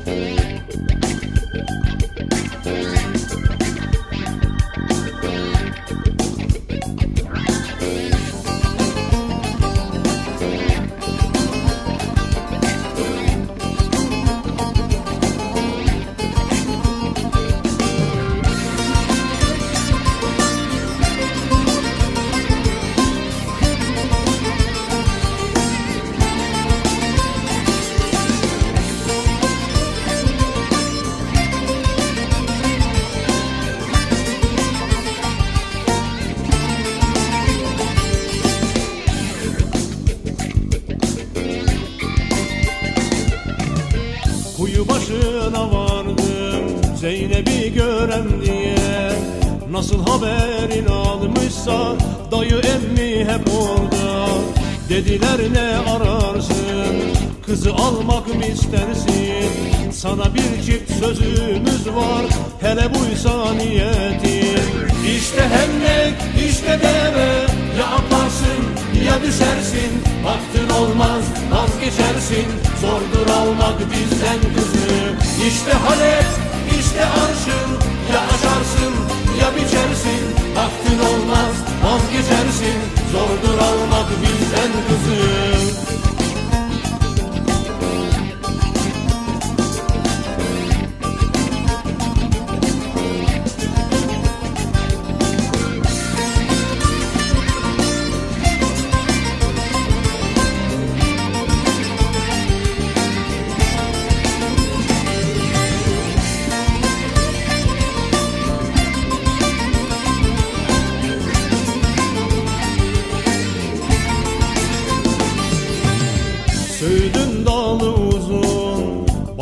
Bye. Gören diye. Nasıl haberin almışsa Dayı emmi hep orada. Dediler ne ararsın Kızı almak mı istersin? Sana bir çift sözümüz var Hele buysa niyetin. İşte hemlek işte deve Ya atlarsın ya düşersin. Baktın olmaz vazgeçersin Zordur almak bizden kızı. İşte Halep işte arşın vazgeçersin Zordur almak bizden kızı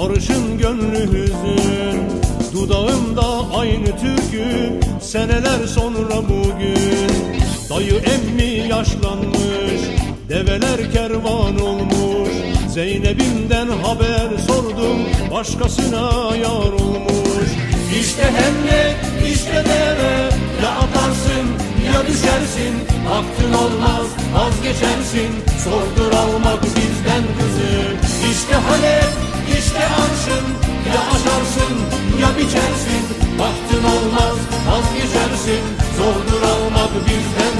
barışın gönlü hüzün Dudağımda aynı türkü, seneler sonra bugün. Dayı emmi yaşlanmış, develer kervan olmuş. Zeynep'imden haber sordum, başkasına yar olmuş. İşte hemlek, işte deve, ya atarsın ya düşersin Hakkın olmaz vazgeçersin Sordur almak bizden kızı işte Halep, işte Arşın. Ya aşarsın ya biçersin. Vaktin olmaz vazgeçersin Zordur almak bizden.